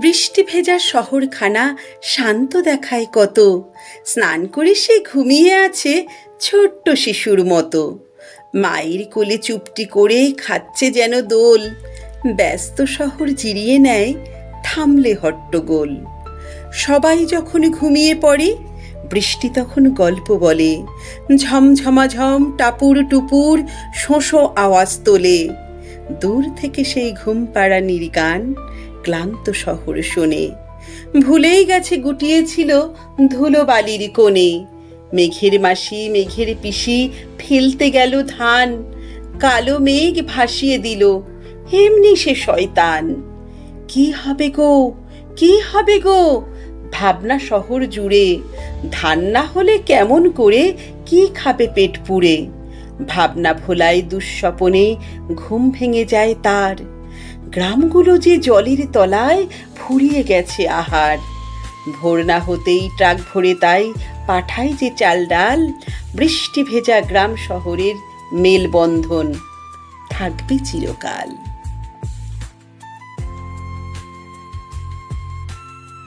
বৃষ্টি ভেজা শহরখানা শান্ত দেখায় কত। স্নান করে সে ঘুমিয়ে আছে ছোট্ট শিশুর মতো। মায়ের কোলে চুপটি করে খাচ্ছে যেন দোল। ব্যস্ত শহর জিরিয়ে নেয় থামলে হট্টগোল। সবাই যখন ঘুমিয়ে পড়ে, বৃষ্টি তখন গল্প বলে। ঝমঝমাঝম টাপুর টুপুর শোঁশো আওয়াজ তোলে। দূর থেকে সেই ঘুম পাড়া নির্গান ক্লান্ত শহর শোনে। ভুলেই গেছে গুটিয়েছিল ধুলো বালির কোণে। মেঘের মাসি, মেঘের পিসি, ফেলতে গেল ধান। কালো মেঘ ভাসিয়ে দিল, এমনি সে শয়তান। কি হবে গো, কি হবে গো? ভাবনা শহর জুড়ে। ধান না হলে কেমন করে, কি খাবে পেট পুড়ে? ভাবনা ভোলায় দুঃস্বপনে ঘুম ভেঙে যায় তার। গ্রামগুলো যে জলের তলায় ফুরিয়ে গেছে আহার। ভোর না হতেই ট্রাক ভরে তাই পাঠায় যে চাল ডাল, বৃষ্টি ভেজা গ্রাম শহরের মেলবন্ধন। থাকবে চিরকাল।